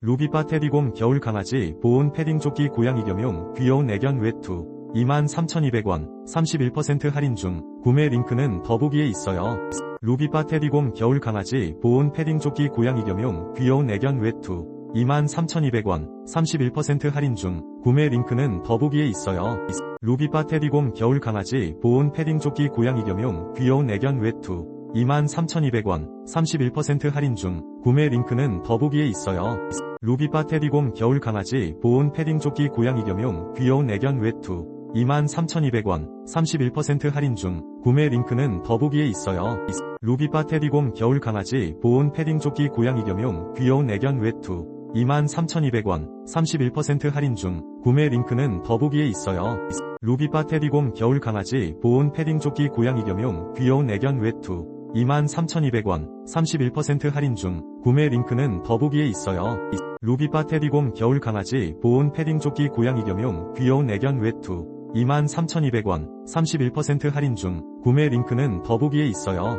루비바 테디곰 겨울 강아지 보온 패딩 조끼 고양이 겸용 귀여운 애견 외투 23,200원 31% 할인 중 구매 링크는 더보기에 있어요. 루비바 테디곰 겨울 강아지 보온 패딩 조끼 고양이 겸용 귀여운 애견 외투 23,200원 31% 할인 중 구매 링크는 더보기에 있어요. 루비바 테디곰 겨울 강아지 보온 패딩 조끼 고양이 겸용 귀여운 애견 외투 23,200원 31% 할인 중 구매 링크는 더보기에 있어요. 루비바 테디곰 겨울 강아지 보온 패딩 조끼 고양이 겸용 귀여운 애견 외투 23,200원 31% 할인 중 구매 링크는 더보기에 있어요. 루비바 테디곰 겨울 강아지 보온 패딩 조끼 고양이 겸용 귀여운 애견 외투 23,200원 31% 할인 중 구매 링크는 더보기에 있어요. 루비바 테디곰 겨울 강아지 보온 패딩 조끼 고양이 겸용 귀여운 애견 외투 23,200원 31% 할인 중 구매 링크는 더보기에 있어요. 루비바 테디곰 겨울 강아지 보온 패딩 조끼 고양이 겸용 귀여운 애견 외투 23,200원 31% 할인 중 구매 링크는 더보기에 있어요.